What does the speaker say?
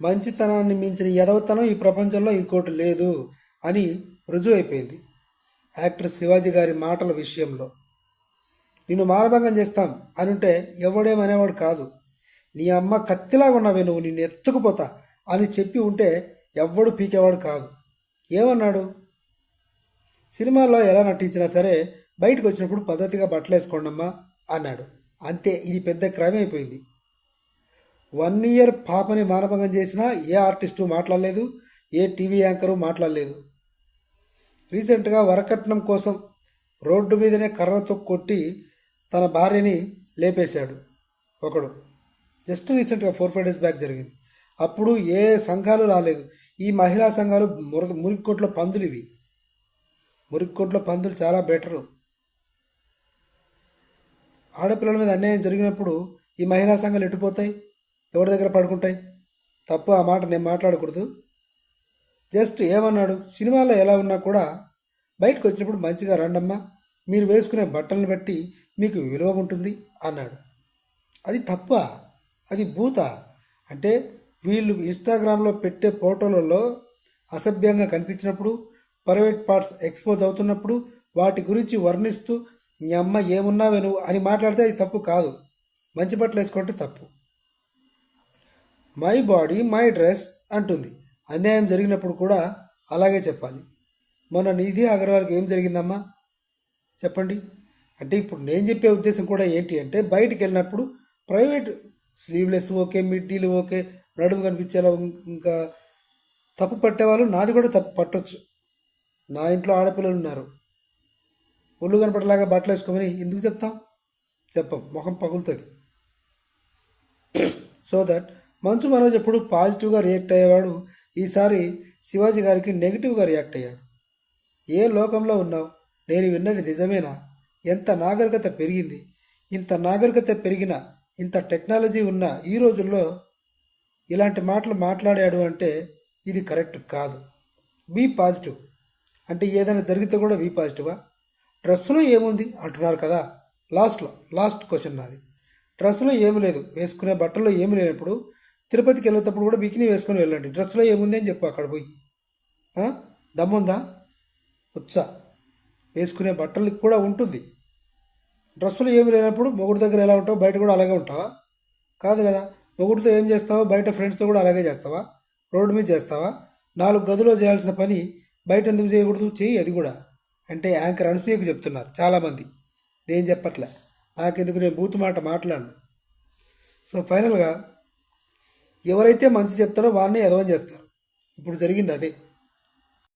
మంచితనాన్ని మించిన ఎదవతనం ఈ ప్రపంచంలో ఇంకోటి లేదు అని రుజువు అయిపోయింది. యాక్టర్ శివాజీ గారి మాటల విషయంలో. నిన్ను మానభంగం చేస్తాం అని ఉంటే ఎవడేమనేవాడు కాదు. నీ అమ్మ కత్తిలాగా ఉన్నావే నువ్వు నిన్ను ఎత్తుకుపోతా అని చెప్పి ఉంటే ఎవ్వడు పీకేవాడు కాదు. ఏమన్నాడు? సినిమాల్లో ఎలా నటించినా సరే బయటకు వచ్చినప్పుడు పద్ధతిగా బట్టలు వేసుకోండమ్మా అన్నాడు. అంతే ఇది పెద్ద క్రమం అయిపోయింది. వన్ ఇయర్ పాపని మానభంగం చేసినా ఏ ఆర్టిస్టు మాట్లాడలేదు ఏ టీవీ యాంకరు మాట్లాడలేదు. రీసెంట్గా వరకట్నం కోసం రోడ్డు మీదనే కర్రతో కొట్టి తన భార్యని లేపేశాడు ఒకడు. జస్ట్ రీసెంట్గా ఫోర్ ఫైవ్ డేస్ బ్యాక్ జరిగింది. అప్పుడు ఏ సంఘాలు రాలేదు. ఈ మహిళా సంఘాలు ముర మురిక్కోట్లో పందులు ఇవి. మురిక్కోట్లో పందులు చాలా బెటరు. ఆడపిల్లల మీద అన్యాయం జరిగినప్పుడు ఈ మహిళా సంఘాలు ఎట్టుపోతాయి ఎవరి దగ్గర పడుకుంటాయి? తప్పు ఆ మాట నేను మాట్లాడకూడదు. జస్ట్ ఏమన్నాడు? సినిమాలో ఎలా ఉన్నా కూడా బయటకు వచ్చినప్పుడు మంచిగా రండమ్మా మీరు వేసుకునే బట్టలను బట్టి మీకు విలువ ఉంటుంది అన్నాడు. అది తప్ప? అది భూత? అంటే వీళ్ళు ఇన్స్టాగ్రామ్లో పెట్టే ఫోటోలలో అసభ్యంగా కనిపించినప్పుడు ప్రైవేట్ పార్ట్స్ ఎక్స్పోజ్ అవుతున్నప్పుడు వాటి గురించి వర్ణిస్తూ మీ అమ్మ ఏమున్నావే నువ్వు? అని మాట్లాడితే అది తప్పు కాదు. మంచి బట్టలు వేసుకుంటే తప్పు. మై బాడీ మై డ్రెస్ అంటుంది. అన్యాయం జరిగినప్పుడు కూడా అలాగే చెప్పాలి. మన నిధి అగర్వాల్కి ఏం జరిగిందమ్మా? చెప్పండి. అంటే ఇప్పుడు నేను చెప్పే ఉద్దేశం కూడా ఏంటి అంటే బయటికి వెళ్ళినప్పుడు ప్రైవేట్ స్లీవ్లెస్ ఓకే మిడ్డీలు ఓకే నడుము కనిపించేలా ఇంకా తప్పు పట్టేవాళ్ళు నాది కూడా తప్పు పట్టొచ్చు. నా ఇంట్లో ఆడపిల్లలు ఉన్నారు. ఒళ్ళు కనపడలాగా బట్టలు వేసుకోమని ఎందుకు చెప్తాం? చెప్పం. ముఖం పగులుతుంది. సో దట్ మంచు మనోజ్ ఎప్పుడు పాజిటివ్గా రియాక్ట్ అయ్యేవాడు. ఈసారి శివాజీ గారికి నెగిటివ్గా రియాక్ట్ అయ్యాడు. ఏ లోకంలో ఉన్నావు? నేను విన్నది నిజమేనా? ఎంత నాగరికత పెరిగింది? ఇంత నాగరికత పెరిగిన ఇంత టెక్నాలజీ ఉన్న ఈ రోజుల్లో ఇలాంటి మాటలు మాట్లాడాడు అంటే ఇది కరెక్ట్ కాదు. Be positive. అంటే ఏదైనా జరిగితే కూడా బీ పాజిటివా? డ్రెస్సులో ఏముంది? అంటున్నారు కదా. లాస్ట్లో లాస్ట్ క్వశ్చన్ నాది. డ్రెస్సులో ఏమి లేదు. వేసుకునే బట్టల్లో ఏమి లేనప్పుడు తిరుపతికి వెళ్ళేటప్పుడు కూడా బికినీ వేసుకొని వెళ్ళండి. డ్రెస్లో ఏముంది అని చెప్పు అక్కడ పోయి. దమ్ముందా? ఉత్సా వేసుకునే బట్టలకి కూడా ఉంటుంది. డ్రెస్సులు ఏమి లేనప్పుడు మొగుడు దగ్గర ఎలా ఉంటావు? బయట కూడా అలాగే ఉంటావా? కాదు కదా. మొగుడితో ఏం చేస్తావా? బయట ఫ్రెండ్స్తో కూడా అలాగే చేస్తావా? రోడ్డు మీద చేస్తావా? నాలుగు గదిలో చేయాల్సిన పని బయట ఎందుకు చేయకూడదు? చెయ్యి అది కూడా. అంటే యాంకర్ అనసూయకు చెప్తున్నారు చాలామంది. నేను చెప్పట్లే. నాకెందుకు? నేను బూతు మాట మాట్లాడను. సో ఫైనల్గా ఎవరైతే మంచి చెప్తారో వారిని ఎదవం చేస్తారు. ఇప్పుడు జరిగింది అదే.